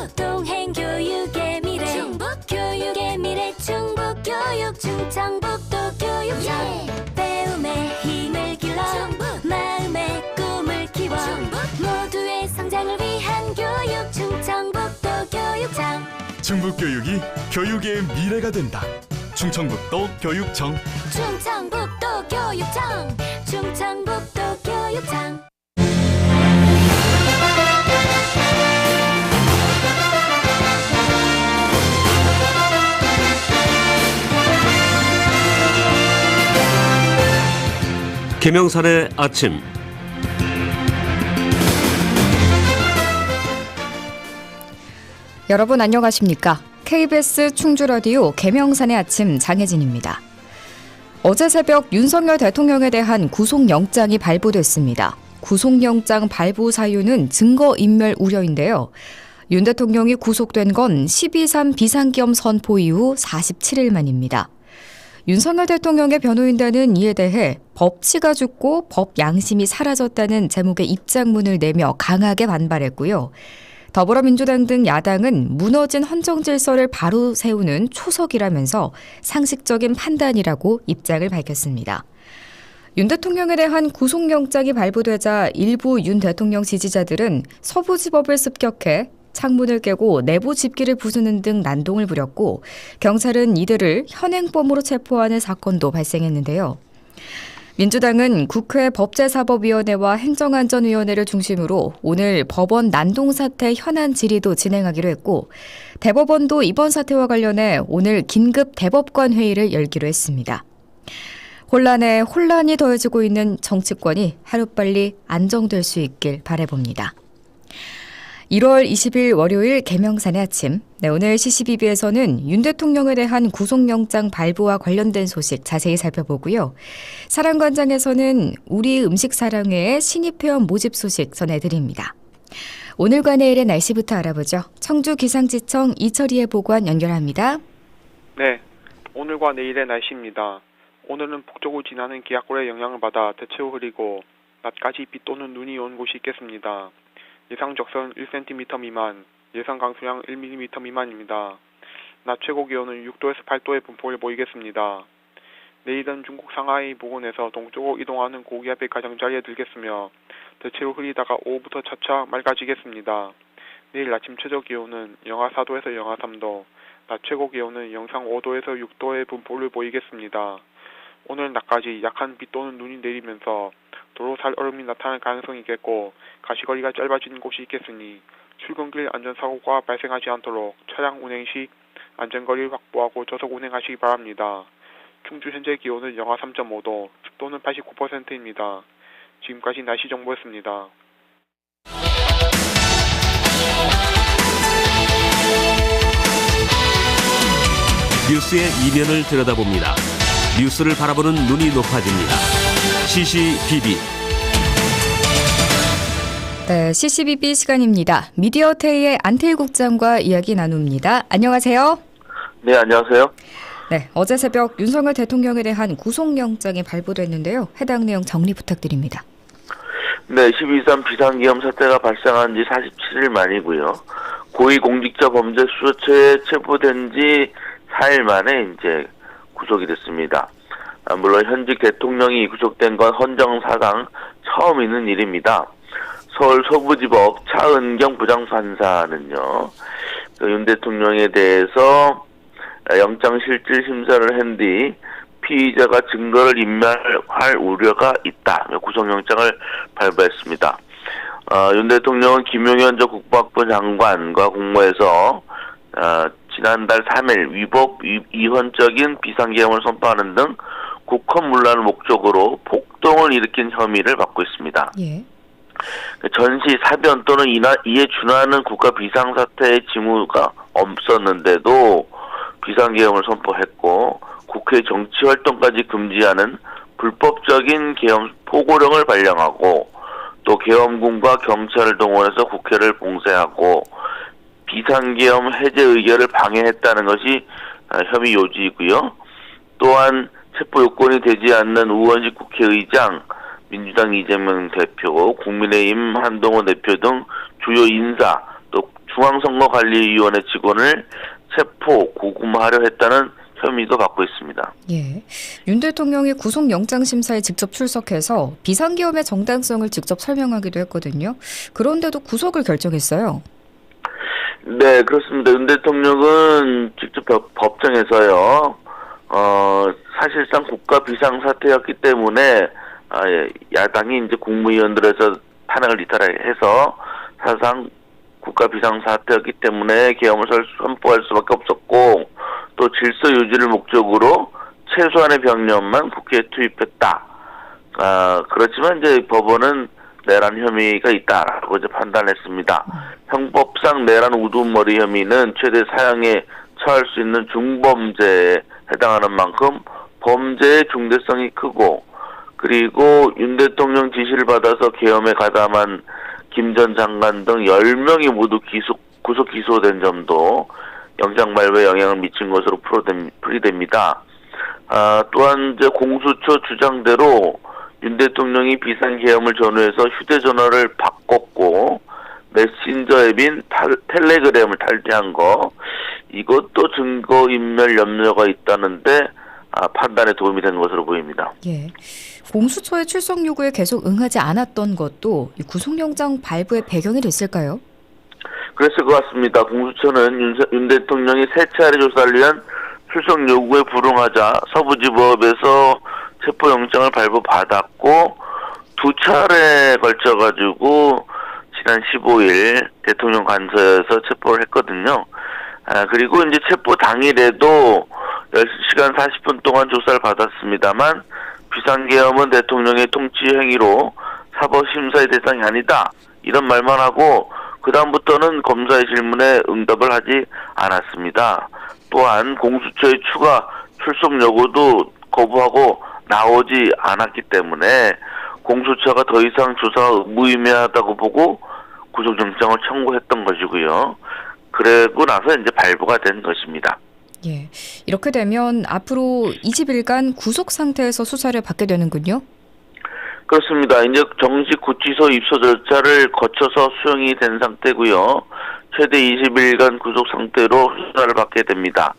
충북 동행 교육의 미래. 충북 교육의 미래. 충북 교육 충청북도 교육청 배움의 힘을 길러 마음의 꿈을 키워. 모두의 성장을 위한 교육 충청북도 교육청 충북 교육이 교육의 미래가 된다. 충청북도 교육청 충청북도 교육청 충청북도 교육청 김영선의 아침 여러분 안녕하십니까? KBS 충주 라디오 개명산의 아침 장혜진입니다. 어제 새벽 윤석열 대통령에 대한 구속영장이 발부됐습니다. 구속영장 발부 사유는 증거인멸 우려인데요. 윤 대통령이 구속된 건 12.3 비상겸 선포 이후 47일 만입니다. 윤석열 대통령의 변호인단은 이에 대해 법치가 죽고 법 양심이 사라졌다는 제목의 입장문을 내며 강하게 반발했고요. 더불어민주당 등 야당은 무너진 헌정 질서를 바로 세우는 초석이라면서 상식적인 판단이라고 입장을 밝혔습니다. 윤 대통령에 대한 구속영장이 발부되자 일부 윤 대통령 지지자들은 서부지법을 습격해 창문을 깨고 내부 집기를 부수는 등 난동을 부렸고 경찰은 이들을 현행범으로 체포하는 사건도 발생했는데요. 민주당은 국회 법제사법위원회와 행정안전위원회를 중심으로 오늘 법원 난동 사태 현안 질의도 진행하기로 했고 대법원도 이번 사태와 관련해 오늘 긴급 대법관 회의를 열기로 했습니다. 혼란에 혼란이 더해지고 있는 정치권이 하루빨리 안정될 수 있길 바라봅니다. 1월 20일 월요일 개명산의 아침. 네, 오늘 CCBB에서는 윤 대통령에 대한 구속영장 발부와 관련된 소식 자세히 살펴보고요. 사랑관장에서는 우리 음식 사랑회의 신입회원 모집 소식 전해드립니다. 오늘과 내일의 날씨부터 알아보죠. 청주 기상지청 이철희의 보관 연결합니다. 네, 오늘과 내일의 날씨입니다. 오늘은 북쪽을 지나는 기압골의 영향을 받아 대체로 흐리고 낮까지 비 또는 눈이 온 곳이 있겠습니다. 예상 적선 1cm 미만, 예상 강수량 1mm 미만입니다. 낮 최고 기온은 6도에서 8도의 분포를 보이겠습니다. 내일은 중국 상하이 부근에서 동쪽으로 이동하는 고기압이 가장자리에 들겠으며 대체로 흐리다가 오후부터 차차 맑아지겠습니다. 내일 아침 최저 기온은 영하 4도에서 영하 3도, 낮 최고 기온은 영상 5도에서 6도의 분포를 보이겠습니다. 오늘 낮까지 약한 비 또는 눈이 내리면서 도로 살 얼음이 나타날 가능성이 있겠고 가시거리가 짧아지는 곳이 있겠으니 출근길 안전사고가 발생하지 않도록 차량 운행 시 안전거리를 확보하고 저속 운행하시기 바랍니다. 충주 현재 기온은 영하 3.5도, 습도는 89%입니다. 지금까지 날씨 정보였습니다. 뉴스의 이면을 들여다봅니다. 뉴스를 바라보는 눈이 높아집니다. CCBB 네, CCBB 시간입니다. 미디어테이의 안태일 국장과 이야기 나눕니다. 안녕하세요. 네, 안녕하세요. 네, 어제 새벽 윤석열 대통령에 대한 구속영장이 발부됐는데요. 해당 내용 정리 부탁드립니다. 네, 12.3 비상기염 사태가 발생한 지 47일 만이고요. 고위공직자 범죄 수사처에 체포된 지 4일 만에 이제 구속이 됐습니다. 아, 물론 현직 대통령이 구속된 건 헌정사상 처음 있는 일입니다. 서울 서부지법 차은경 부장판사는요, 그 윤 대통령에 대해서 영장실질 심사를 한 뒤 피의자가 증거를 인멸할 우려가 있다. 구속영장을 발부했습니다. 어, 윤 대통령은 김용현 전 국방부 장관과 공모해서 어, 지난달 3일 위법 위, 위헌적인 비상계엄을 선포하는 등 국헌 문란을 목적으로 폭동을 일으킨 혐의를 받고 있습니다. 예. 전시 사변 또는 이나, 이에 준하는 국가 비상사태의 징후가 없었는데도 비상계엄을 선포했고 국회 정치활동까지 금지하는 불법적인 계엄 포고령을 발령하고 또 계엄군과 경찰을 동원해서 국회를 봉쇄하고 비상계엄 해제 의결을 방해했다는 것이 아, 혐의 요지이고요. 또한 체포 요건이 되지 않는 우원식 국회의장, 민주당 이재명 대표, 국민의힘 한동훈 대표 등 주요 인사, 또 중앙선거관리위원회 직원을 체포, 구금하려 했다는 혐의도 받고 있습니다. 예. 윤 대통령이 구속영장 심사에 직접 출석해서 비상계엄의 정당성을 직접 설명하기도 했거든요. 그런데도 구속을 결정했어요. 네, 그렇습니다. 윤 대통령은 직접 법- 법정에서요, 어, 사실상 국가 비상사태였기 때문에, 아, 예, 야당이 이제 국무위원들에서 탄핵을 이탈해서 사실상 국가 비상사태였기 때문에 계엄을 설- 선포할 수밖에 없었고, 또 질서 유지를 목적으로 최소한의 병력만 국회에 투입했다. 아, 그렇지만 이제 법원은 내란 혐의가 있다라고 이제 판단했습니다. 형법상 내란 우두머리 혐의는 최대 사형에 처할 수 있는 중범죄에 해당하는 만큼 범죄의 중대성이 크고 그리고 윤 대통령 지시를 받아서 계엄에 가담한 김 전 장관 등 10명이 모두 기소, 구속 기소된 점도 영장 발부에 영향을 미친 것으로 풀이됩니다. 아, 또한 이제 공수처 주장대로 윤 대통령이 비상 계엄을 전후해서 휴대전화를 바꿨고 메신저 앱인 탈- 텔레그램을 탈퇴한 거 이것도 증거인멸 염려가 있다는데 아, 판단에 도움이 된 것으로 보입니다. 예. 공수처의 출석 요구에 계속 응하지 않았던 것도 이 구속영장 발부의 배경이 됐을까요? 그랬을 것 같습니다. 공수처는 윤, 윤 대통령이 세 차례 조사를 위한 출석 요구에 불응하자 서부지법에서 체포영장을 발부받았고 두 차례에 걸쳐가지고 지난 15일 대통령 관서에서 체포를 했거든요. 아, 그리고 이제 체포 당일에도 10시간 40분 동안 조사를 받았습니다만 비상계엄은 대통령의 통치 행위로 사법 심사의 대상이 아니다. 이런 말만 하고 그다음부터는 검사의 질문에 응답을 하지 않았습니다. 또한 공수처의 추가 출석 요구도 거부하고 나오지 않았기 때문에 공수처가 더 이상 조사가 무의미하다고 보고 구속영장을 청구했던 것이고요. 그러고 나서 이제 발부가 된 것입니다. 예. 이렇게 되면 앞으로 20일간 구속 상태에서 수사를 받게 되는군요. 그렇습니다. 이제 정식 구치소 입소 절차를 거쳐서 수용이 된 상태고요. 최대 20일간 구속 상태로 수사를 받게 됩니다.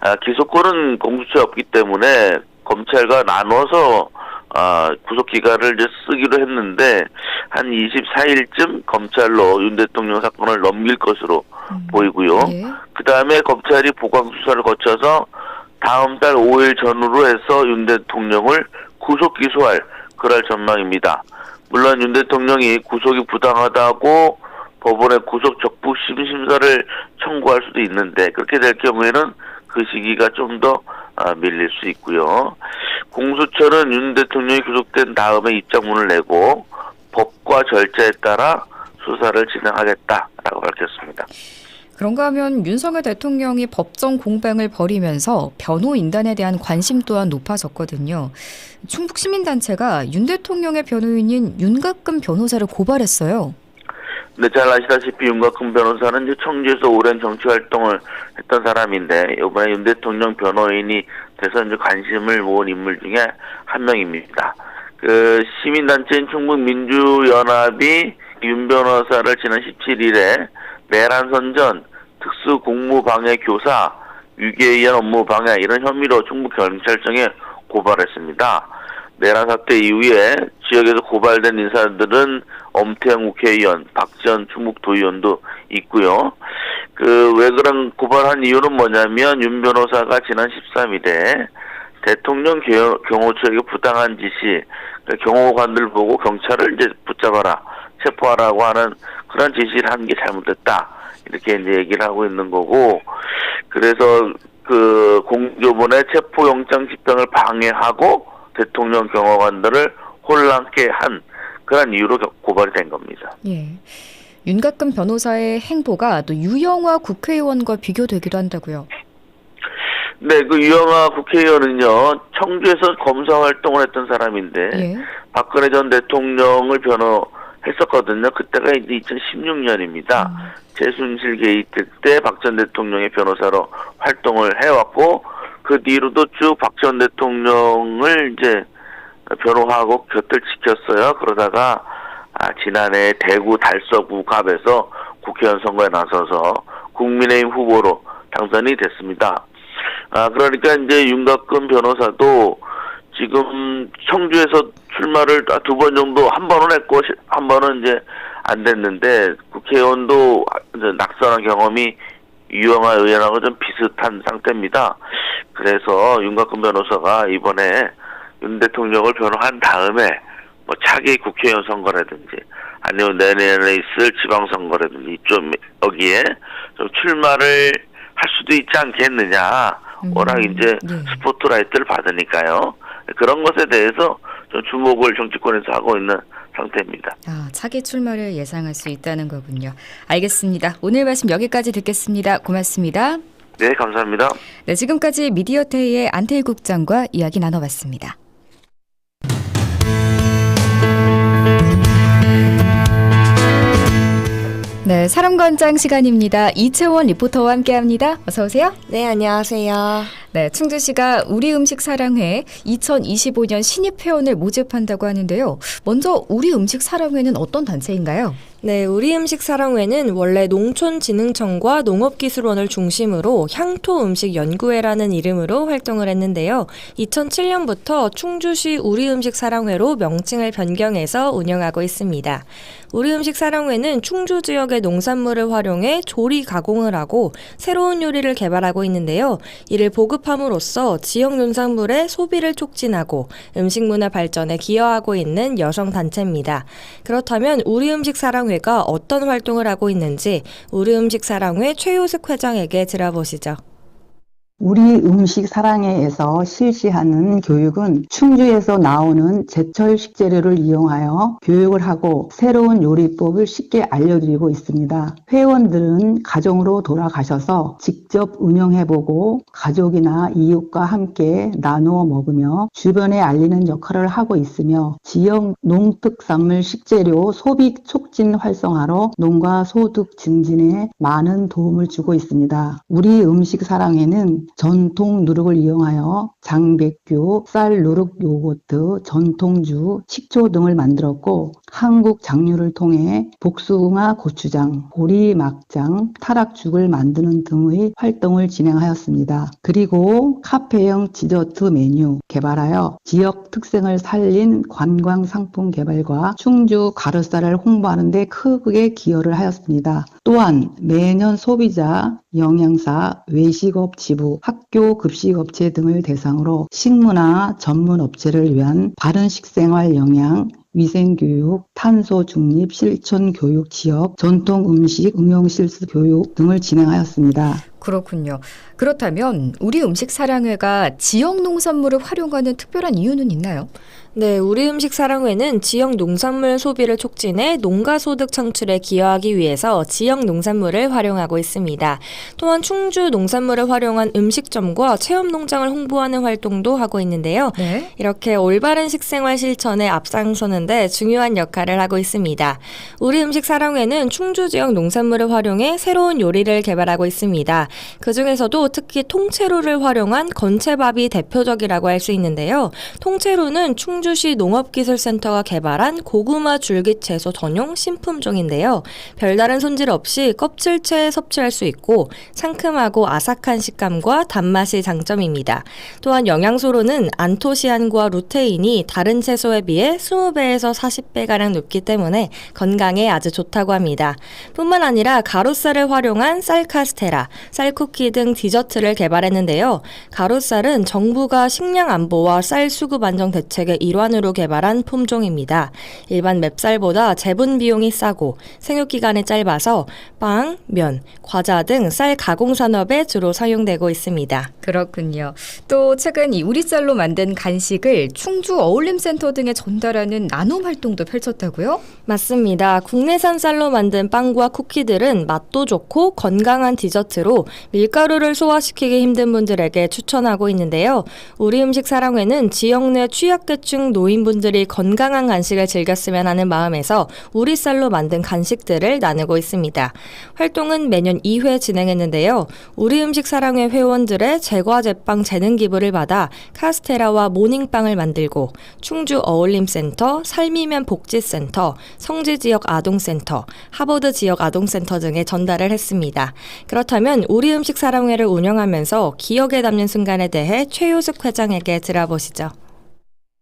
아, 기소권은 공수처에 없기 때문에 검찰과 나눠서 아, 구속 기간을 이제 쓰기로 했는데 한 24일쯤 검찰로 윤 대통령 사건을 넘길 것으로 보이고요. 예. 그 다음에 검찰이 보강 수사를 거쳐서 다음 달 5일 전후로 해서 윤 대통령을 구속 기소할 그럴 전망입니다. 물론 윤 대통령이 구속이 부당하다고 법원에 구속 적부 심심사를 청구할 수도 있는데 그렇게 될 경우에는 그 시기가 좀더 아, 밀릴 수 있고요. 공수처는 윤 대통령이 구속된 다음에 입장문을 내고 법과 절차에 따라 수사를 진행하겠다라고 밝혔습니다. 그런가 하면 윤석열 대통령이 법정 공방을 벌이면서 변호 인단에 대한 관심 또한 높아졌거든요. 충북 시민단체가 윤 대통령의 변호인인 윤가끔 변호사를 고발했어요. 네, 잘 아시다시피 윤곽근 변호사는 청주에서 오랜 정치 활동을 했던 사람인데 이번에 윤 대통령 변호인이 이제 관심을 모은 인물 중에 한 명입니다. 그 시민단체인 충북민주연합이 윤 변호사를 지난 17일에 내란 선전, 특수 공무 방해 교사, 위계에 의한 업무 방해 이런 혐의로 충북 경찰청에 고발했습니다. 내란 사태 이후에 지역에서 고발된 인사들은 엄태영 국회의원, 박지원 충북도의원도 있고요. 그 왜 그런 고발한 이유는 뭐냐면 윤 변호사가 지난 13일에 대통령 경- 경호처에게 부당한 지시, 그 경호관들 보고 경찰을 이제 붙잡아라, 체포하라고 하는 그런 지시를 한 게 잘못됐다. 이렇게 이제 얘기를 하고 있는 거고, 그래서 그 공조본의 체포영장 집행을 방해하고 대통령 경호관들을 혼란케 한 그런 이유로 겨- 고발이 된 겁니다. 예. 윤가끔 변호사의 행보가 또 유영화 국회의원과 비교되기도 한다고요. 네, 그 유영아 국회의원은요, 청주에서 검사 활동을 했던 사람인데, 예. 박근혜 전 대통령을 변호했었거든요. 그때가 이제 2016년입니다. 최순실 게이트 때 박 전 대통령의 변호사로 활동을 해왔고, 그 뒤로도 쭉 박 전 대통령을 이제 변호하고 곁을 지켰어요. 그러다가, 아, 지난해 대구 달서구 갑에서 국회의원 선거에 나서서 국민의힘 후보로 당선이 됐습니다. 아 그러니까 이제 윤곽근 변호사도 지금 청주에서 출마를 두 번 정도 한 번은 했고 시- 한 번은 이제 안 됐는데 국회의원도 낙선한 경험이 유영아 의원하고 좀 비슷한 상태입니다. 그래서 윤곽근 변호사가 이번에 윤 대통령을 변호한 다음에 뭐 차기 국회의원 선거라든지 아니면 내년에 있을 지방선거라든지 좀 여기에 좀 출마를 할 수도 있지 않겠느냐. 워낙 이제 네. 스포트라이트를 받으니까요. 그런 것에 대해서 좀 주목을 정치권에서 하고 있는 상태입니다. 아, 차기 출마를 예상할 수 있다는 거군요. 알겠습니다. 오늘 말씀 여기까지 듣겠습니다. 고맙습니다. 네, 감사합니다. 네, 지금까지 미디어테이의 안태일 국장과 이야기 나눠봤습니다. 네, 사람관장 시간입니다. 이채원 리포터와 함께합니다. 어서 오세요. 네, 안녕하세요. 네, 충주시가 우리 음식 사랑회 2025년 신입 회원을 모집한다고 하는데요. 먼저 우리 음식 사랑회는 어떤 단체인가요? 네, 우리 음식 사랑회는 원래 농촌진흥청과 농업기술원을 중심으로 향토 음식 연구회라는 이름으로 활동을 했는데요. 2007년부터 충주시 우리 음식 사랑회로 명칭을 변경해서 운영하고 있습니다. 우리 음식 사랑회는 충주 지역의 농산물을 활용해 조리 가공을 하고 새로운 요리를 개발하고 있는데요. 이를 보급함으로써 지역 농산물의 소비를 촉진하고 음식 문화 발전에 기여하고 있는 여성 단체입니다. 그렇다면 우리 음식 사랑회 가 어떤 활동을 하고 있는지 우리 음식 사랑회 최효숙 회장에게 들어보시죠. 우리 음식 사랑회에서 실시하는 교육은 충주에서 나오는 제철 식재료를 이용하여 교육을 하고 새로운 요리법을 쉽게 알려드리고 있습니다. 회원들은 가정으로 돌아가셔서 직접 운영해보고 가족이나 이웃과 함께 나누어 먹으며 주변에 알리는 역할을 하고 있으며 지역 농특산물 식재료 소비 촉진 활성화로 농가 소득 증진에 많은 도움을 주고 있습니다. 우리 음식 사랑회는 전통 누룩을 이용하여 장백규, 쌀 누룩 요거트, 전통주, 식초 등을 만들었고 한국 장류를 통해 복숭아 고추장, 보리 막장, 타락죽을 만드는 등의 활동을 진행하였습니다. 그리고 카페형 디저트 메뉴 개발하여 지역 특색을 살린 관광 상품 개발과 충주 가르사를 홍보하는 데 크게 기여를 하였습니다. 또한 매년 소비자, 영양사, 외식업 지부, 학교 급식업체 등을 대상으로 식문화 전문 업체를 위한 바른 식생활 영양, 위생교육, 탄소 중립 실천 교육 지역, 전통 음식 응용 실습 교육 등을 진행하였습니다. 그렇군요. 그렇다면 우리 음식 사랑회가 지역 농산물을 활용하는 특별한 이유는 있나요? 네, 우리 음식 사랑회는 지역 농산물 소비를 촉진해 농가 소득 창출에 기여하기 위해서 지역 농산물을 활용하고 있습니다. 또한 충주 농산물을 활용한 음식점과 체험 농장을 홍보하는 활동도 하고 있는데요. 네. 이렇게 올바른 식생활 실천에 앞장서는데 중요한 역할을 하고 있습니다. 우리 음식 사랑회는 충주 지역 농산물을 활용해 새로운 요리를 개발하고 있습니다. 그 중에서도 특히 통채로를 활용한 건채밥이 대표적이라고 할 수 있는데요. 통채로는 충 주시 농업기술센터가 개발한 고구마 줄기 채소 전용 신품종인데요. 별다른 손질 없이 껍질채에 섭취할 수 있고 상큼하고 아삭한 식감과 단맛이 장점입니다. 또한 영양소로는 안토시안과 루테인이 다른 채소에 비해 20배에서 40배가량 높기 때문에 건강에 아주 좋다고 합니다. 뿐만 아니라 가루쌀을 활용한 쌀 카스테라, 쌀 쿠키 등 디저트를 개발했는데요. 가루쌀은 정부가 식량 안보와 쌀 수급 안정 대책의 일 환으로 개발한 품종입니다. 일반 맵쌀보다 재분 비용이 싸고 생육 기간이 짧아서 빵, 면, 과자 등 쌀 가공 산업에 주로 사용되고 있습니다. 그렇군요. 또 최근 이 우리 쌀로 만든 간식을 충주 어울림센터 등에 전달하는 나눔 활동도 펼쳤다고요? 맞습니다. 국내산 쌀로 만든 빵과 쿠키들은 맛도 좋고 건강한 디저트로 밀가루를 소화시키기 힘든 분들에게 추천하고 있는데요. 우리 음식 사랑회는 지역 내 취약계층 중증 노인분들이 건강한 간식을 즐겼으면 하는 마음에서 우리 쌀로 만든 간식들을 나누고 있습니다. 활동은 매년 2회 진행했는데요. 우리 음식 사랑회 회원들의 제과 제빵 재능 기부를 받아 카스테라와 모닝빵을 만들고 충주 어울림센터, 삶이면 복지센터, 성지 지역 아동센터, 하버드 지역 아동센터 등에 전달을 했습니다. 그렇다면 우리 음식 사랑회를 운영하면서 기억에 남는 순간에 대해 최효숙 회장에게 들어보시죠.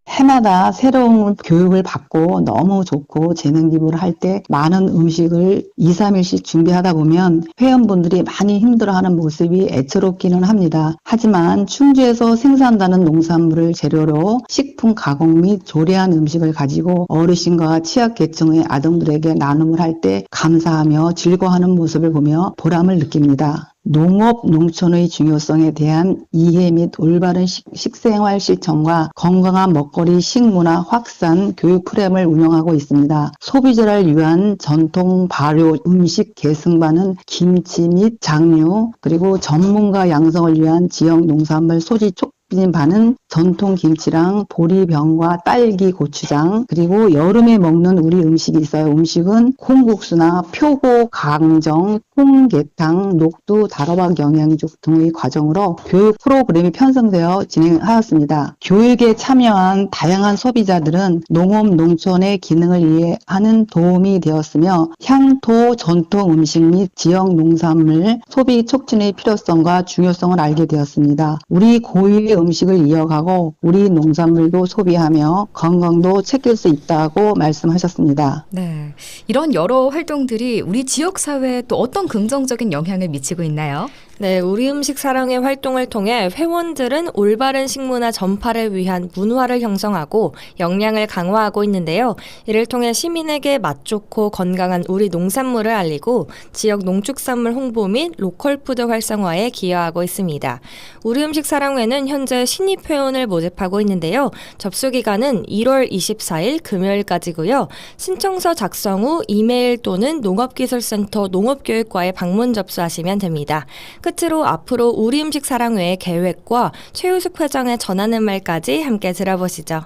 해마다 새로운 교육을 받고 너무 좋고 재능 기부를 할 때 많은 음식을 2, 3일씩 준비하다 보면 회원분들이 많이 힘들어하는 모습이 애처롭기는 합니다. 하지만 충주에서 생산되는 농산물을 재료로 식품 가공 및 조리한 음식을 가지고 어르신과 취약계층의 아동들에게 나눔을 할 때 감사하며 즐거워하는 모습을 보며 보람을 느낍니다. 농업, 농촌의 중요성에 대한 이해 및 올바른 식, 식생활 실천과 건강한 먹거리 식문화 확산 교육 프로그램을 운영하고 있습니다. 소비자를 위한 전통 발효 음식 계승반은 김치 및 장류, 그리고 전문가 양성을 위한 지역 농산물 소지 촉 반은 전통 김치랑 보리병과 딸기 고추장 그리고 여름에 먹는 우리 음식이 있어요. 음식은 콩국수나 표고, 강정, 홍게탕, 녹두, 다로박 영양죽 등의 과정으로 교육 프로그램이 편성되어 진행하였습니다. 교육에 참여한 다양한 소비자들은 농업, 농촌의 기능을 이해하는 도움이 되었으며 향토, 전통 음식 및 지역 농산물 소비 촉진의 필요성과 중요성을 알게 되었습니다. 우리 고유의 음식을 이어가고 우리 농산물도 소비하며 건강도 챙길 수 있다고 말씀하셨습니다. 네. 이런 여러 활동들이 우리 지역 사회에 또 어떤 긍정적인 영향을 미치고 있나요? 네, 우리 음식 사랑의 활동을 통해 회원들은 올바른 식문화 전파를 위한 문화를 형성하고 역량을 강화하고 있는데요. 이를 통해 시민에게 맛 좋고 건강한 우리 농산물을 알리고 지역 농축산물 홍보 및 로컬 푸드 활성화에 기여하고 있습니다. 우리 음식 사랑회는 현재 신입 회원을 모집하고 있는데요. 접수 기간은 1월 24일 금요일까지고요. 신청서 작성 후 이메일 또는 농업기술센터 농업교육과에 방문 접수하시면 됩니다. 끝 으로 앞으로 우리 음식 사랑회의 계획과 최우숙 회장의 전하는 말까지 함께 들어보시죠.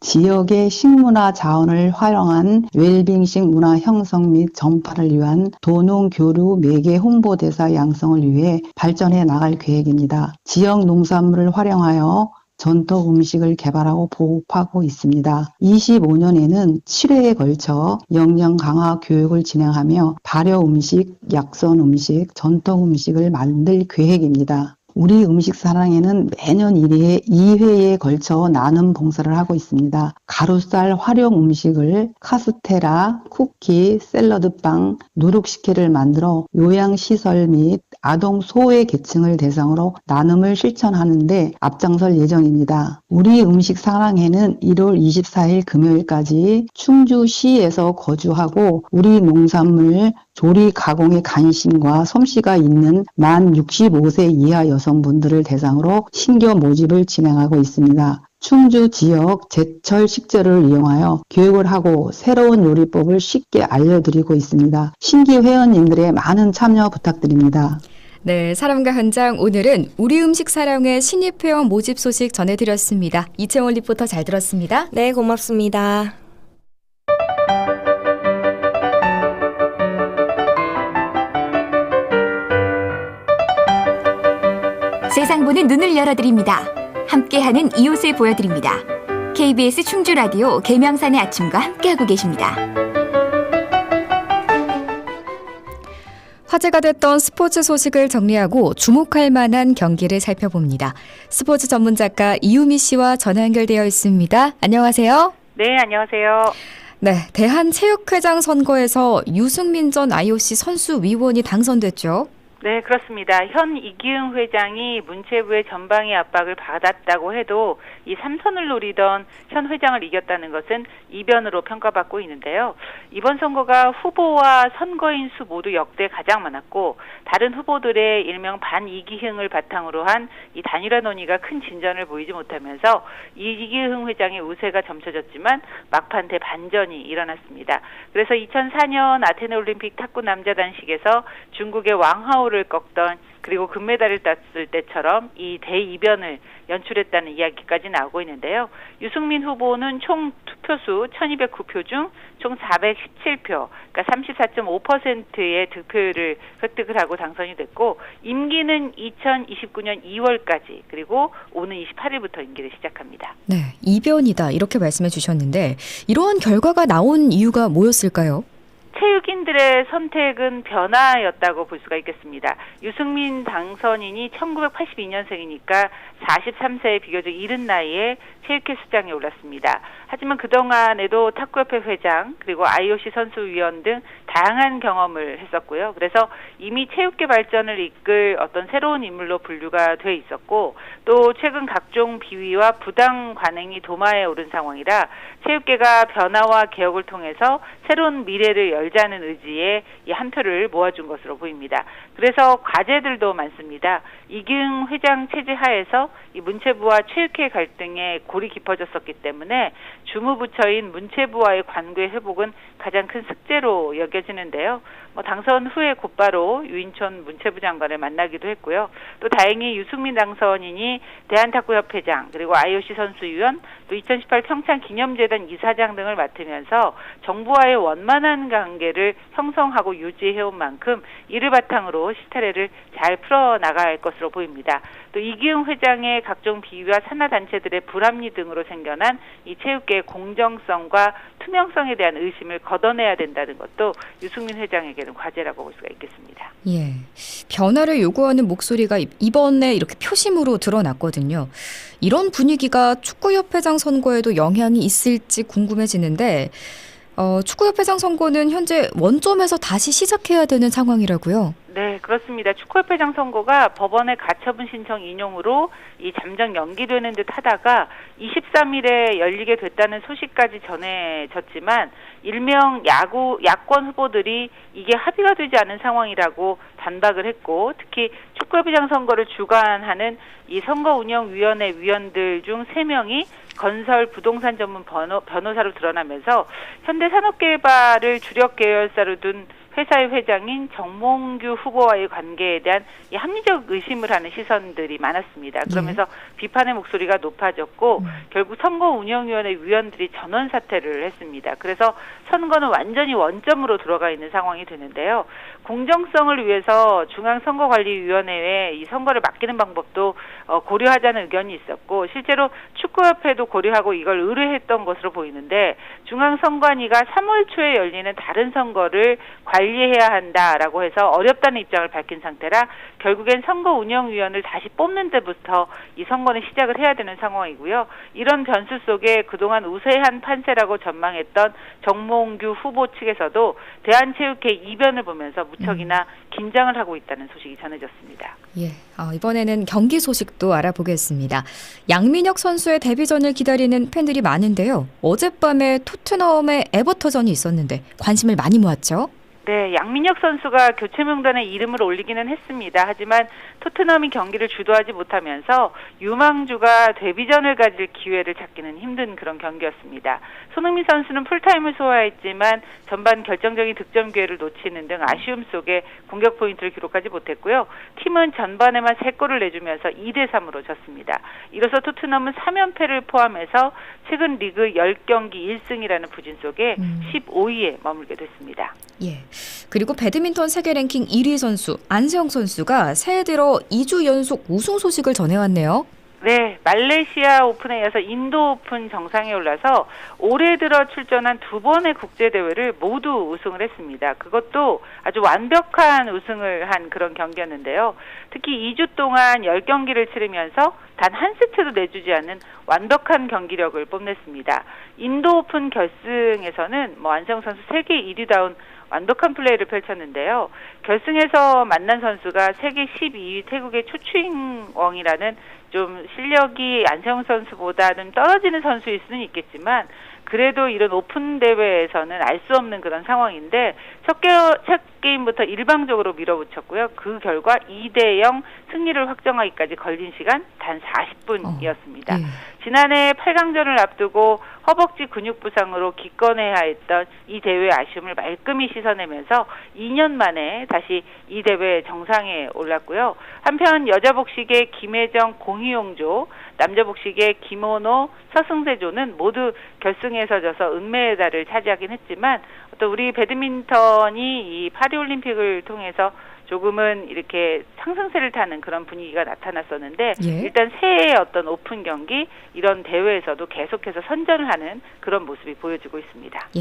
지역의 식문화 자원을 활용한 웰빙식 문화 형성 및 전파를 위한 도농 교류 매개 홍보 대사 양성을 위해 발전해 나갈 계획입니다. 지역 농산물을 활용하여 전통 음식을 개발하고 보급하고 있습니다. 25년에는 7회에 걸쳐 역량 강화 교육을 진행하며 발효 음식, 약선 음식, 전통 음식을 만들 계획입니다. 우리 음식 사랑에는 매년 1회, 2회에 걸쳐 나눔 봉사를 하고 있습니다. 가루쌀 활용 음식을 카스테라, 쿠키, 샐러드빵, 누룩식혜를 만들어 요양시설 및 아동 소외 계층을 대상으로 나눔을 실천하는데 앞장설 예정입니다. 우리 음식 사랑회는 1월 24일 금요일까지 충주시에서 거주하고 우리 농산물 조리 가공에 관심과 솜씨가 있는 만 65세 이하 여성 분들을 대상으로 신규 모집을 진행하고 있습니다. 충주 지역 제철 식재를 이용하여 교육을 하고 새로운 요리법을 쉽게 알려드리고 있습니다. 신규 회원님들의 많은 참여 부탁드립니다. 네, 사람과 현장 오늘은 우리 음식 사랑회 신입 회원 모집 소식 전해드렸습니다. 이채원 리포터 잘 들었습니다. 네, 고맙습니다. 세상 보는 눈을 열어드립니다. 함께하는 이웃을 보여드립니다. KBS 충주 라디오 계명산의 아침과 함께하고 계십니다. 화제가 됐던 스포츠 소식을 정리하고 주목할 만한 경기를 살펴봅니다. 스포츠 전문 작가 이유미 씨와 전화 연결되어 있습니다. 안녕하세요. 네, 안녕하세요. 네, 대한체육회장 선거에서 유승민 전 IOC 선수 위원이 당선됐죠. 네, 그렇습니다. 현 이기흥 회장이 문체부의 전방위 압박을 받았다고 해도 이 삼선을 노리던 현 회장을 이겼다는 것은 이변으로 평가받고 있는데요. 이번 선거가 후보와 선거인 수 모두 역대 가장 많았고 다른 후보들의 일명 반이기흥을 바탕으로 한 이 단일화 논의가 큰 진전을 보이지 못하면서 이기흥 회장의 우세가 점쳐졌지만 막판 대반전이 일어났습니다. 그래서 2004년 아테네 올림픽 탁구 남자 단식에서 중국의 왕하오를 홈런볼을 꺾던 그리고 금메달을 땄을 때처럼 이 대이변을 연출했다는 이야기까지 나오고 있는데요. 유승민 후보는 총 투표수 1209표 중 총 417표, 그러니까 34.5%의 득표율을 획득을 하고 당선이 됐고 임기는 2029년 2월까지 그리고 오는 28일부터 임기를 시작합니다. 네, 이변이다 이렇게 말씀해 주셨는데 이러한 결과가 나온 이유가 뭐였을까요? 체육인들의 선택은 변화였다고 볼 수가 있겠습니다. 유승민 당선인이 1982년생이니까 43세의 비교적 이른 나이에 체육회 수장에 올랐습니다. 하지만 그동안에도 탁구협회 회장 그리고 IOC 선수위원 등 다양한 경험을 했었고요. 그래서 이미 체육계 발전을 이끌 어떤 새로운 인물로 분류가 돼 있었고 또 최근 각종 비위와 부당 관행이 도마에 오른 상황이라 체육계가 변화와 개혁을 통해서 새로운 미래를 열자는 의지에 이 한 표를 모아준 것으로 보입니다. 그래서 과제들도 많습니다. 이기흥 회장 체제 하에서 이 문체부와 체육회 갈등에 골이 깊어졌었기 때문에 주무부처인 문체부와의 관계 회복은 가장 큰 숙제로 여겨지는데요. 뭐 당선 후에 곧바로 유인촌 문체부 장관을 만나기도 했고요. 또 다행히 유승민 당선인이 대한탁구협회장 그리고 IOC 선수위원 또 2018 평창 기념재단 이사장 등을 맡으면서 정부와의 원만한 관계를 형성하고 유지해온 만큼 이를 바탕으로 실타래를 잘 풀어 나갈 것으로 보입니다. 또 이기흥 회장의 각종 비위와 산하 단체들의 불합리 등으로 생겨난 이 체육계의 공정성과 투명성에 대한 의심을 걷어내야 된다는 것도 유승민 회장에게는 과제라고 볼 수가 있겠습니다. 예. 변화를 요구하는 목소리가 이- 이번에 이렇게 표심으로 드러났거든요. 이런 분위기가 축구협회장 선거에도 영향이 있을지 궁금해지는데, 어, 축구협회장 선거는 현재 원점에서 다시 시작해야 되는 상황이라고요. 네, 그렇습니다. 축구협회장 선거가 법원의 가처분 신청 인용으로 이 잠정 연기되는 듯 하다가 23일에 열리게 됐다는 소식까지 전해졌지만 일명 야구 야권 후보들이 이게 합의가 되지 않은 상황이라고 반박을 했고 특히 축구협회장 선거를 주관하는 이 선거운영위원회 위원들 중 3명이 건설 부동산 전문 변호, 변호사로 드러나면서 현대산업개발을 주력 계열사로 둔 회사의 회장인 정몽규 후보와의 관계에 대한 이 합리적 의심을 하는 시선들이 많았습니다. 그러면서 비판의 목소리가 높아졌고 결국 선거운영위원회 위원들이 전원 사퇴를 했습니다. 그래서 선거는 완전히 원점으로 들어가 있는 상황이 되는데요. 공정성을 위해서 중앙선거관리위원회에 이 선거를 맡기는 방법도 어, 고려하자는 의견이 있었고 실제로 축구협회도 고려하고 이걸 의뢰했던 것으로 보이는데 중앙선관위가 3월 초에 열리는 다른 선거를 관리해야 한다라고 해서 어렵다는 입장을 밝힌 상태라 결국엔 선거운영위원을 다시 뽑는 데부터 이 선거는 시작을 해야 되는 상황이고요. 이런 변수 속에 그동안 우세한 판세라고 전망했던 정몽규 후보 측에서도 대한체육회 이변을 보면서 무척이나 긴장을 하고 있다는 소식이 전해졌습니다. 예. 어, 이번에는 경기 소식도 알아보겠습니다. 양민혁 선수의 데뷔전을 기다리는 팬들이 많은데요. 어젯밤에 토트넘의 에버터전이 있었는데 관심을 많이 모았죠. 네, 양민혁 선수가 교체 명단에 이름을 올리기는 했습니다. 하지만 토트넘이 경기를 주도하지 못하면서 유망주가 데뷔전을 가질 기회를 찾기는 힘든 그런 경기였습니다. 손흥민 선수는 풀타임을 소화했지만 전반 결정적인 득점 기회를 놓치는 등 아쉬움 속에 공격 포인트를 기록하지 못했고요. 팀은 전반에만 3골을 내주면서 2대 3으로 졌습니다. 이로써 토트넘은 3연패를 포함해서 최근 리그 10경기 1승이라는 부진 속에 15위에 머물게 됐습니다. 예. 그리고 배드민턴 세계 랭킹 1위 선수 안세영 선수가 새해 들어 2주 연속 우승 소식을 전해왔네요. 네, 말레이시아 오픈에 이어서 인도 오픈 정상에 올라서 올해 들어 출전한 두 번의 국제 대회를 모두 우승을 했습니다. 그것도 아주 완벽한 우승을 한 그런 경기였는데요. 특히 2주 동안 10경기를 치르면서 단 한 세트도 내주지 않는 완벽한 경기력을 뽐냈습니다. 인도 오픈 결승에서는 뭐 안세영 선수 세계 1위다운 완벽한 플레이를 펼쳤는데요. 결승에서 만난 선수가 세계 12위 태국의 초추잉 웡이라는 좀 실력이 안세영 선수보다는 떨어지는 선수일 수는 있겠지만 그래도 이런 오픈 대회에서는 알 수 없는 그런 상황인데 첫, 개, 첫 게임부터 일방적으로 밀어붙였고요. 그 결과 2대 0 승리를 확정하기까지 걸린 시간 단 40분이었습니다. 예. 지난해 8강전을 앞두고 허벅지 근육 부상으로 기권해야 했던 이 대회의 아쉬움을 말끔히 씻어내면서 2년 만에 다시 이 대회 정상에 올랐고요. 한편 여자 복식의 김혜정 공희용조, 남자 복식의 김원호 서승세조는 모두 결승에서 져서 은메달을 차지하긴 했지만 또 우리 배드민턴이 이 파리올림픽을 통해서 조금은 이렇게 상승세를 타는 그런 분위기가 나타났었는데 예. 일단 새해의 어떤 오픈 경기 이런 대회에서도 계속해서 선전을 하는 그런 모습이 보여지고 있습니다. 예.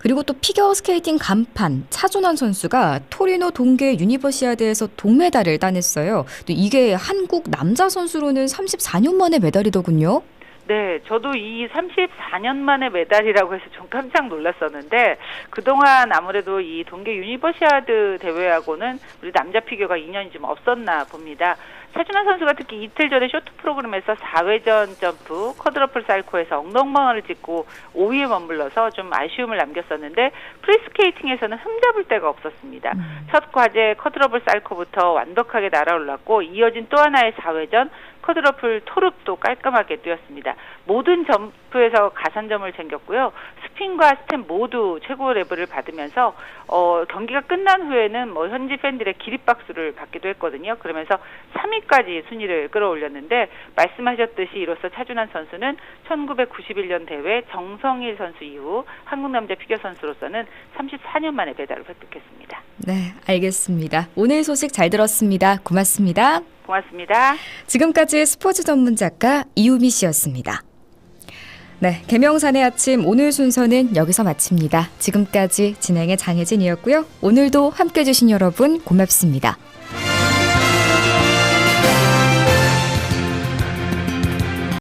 그리고 또 피겨 스케이팅 간판 차준환 선수가 토리노 동계 유니버시아드에서 동메달을 따냈어요. 또 이게 한국 남자 선수로는 34년 만에 메달이더군요. 네, 저도 이 34년 만에 메달이라고 해서 좀 깜짝 놀랐었는데 그동안 아무래도 이 동계 유니버시아드 대회하고는 우리 남자 피겨가 인연이 좀 없었나 봅니다. 차준환 선수가 특히 이틀 전에 쇼트 프로그램에서 4회전 점프 쿼드러플 사이코에서 엉덩방아를 찍고 5위에 머물러서 좀 아쉬움을 남겼었는데 프리스케이팅에서는 흠잡을 데가 없었습니다. 첫 과제 쿼드러플 사이코부터 완벽하게 날아올랐고 이어진 또 하나의 4회전 쿼드러플 토릅도 깔끔하게 뛰었습니다. 모든 점프에서 가산점을 챙겼고요. 스핀과 스텝 모두 최고 레벨을 받으면서 어, 경기가 끝난 후에는 뭐 현지 팬들의 기립박수를 받기도 했거든요. 그러면서 3위까지 순위를 끌어올렸는데 말씀하셨듯이 이로써 차준환 선수는 1991년 대회 정성일 선수 이후 한국 남자 피겨 선수로서는 34년 만에 메달을 획득했습니다. 네, 알겠습니다. 오늘 소식 잘 들었습니다. 고맙습니다. 고맙습니다. 지금까지 스포츠 전문 작가 이유미 씨였습니다. 네, 개명산의 아침 오늘 순서는 여기서 마칩니다. 지금까지 진행의 장혜진이었고요. 오늘도 함께 해 주신 여러분 고맙습니다.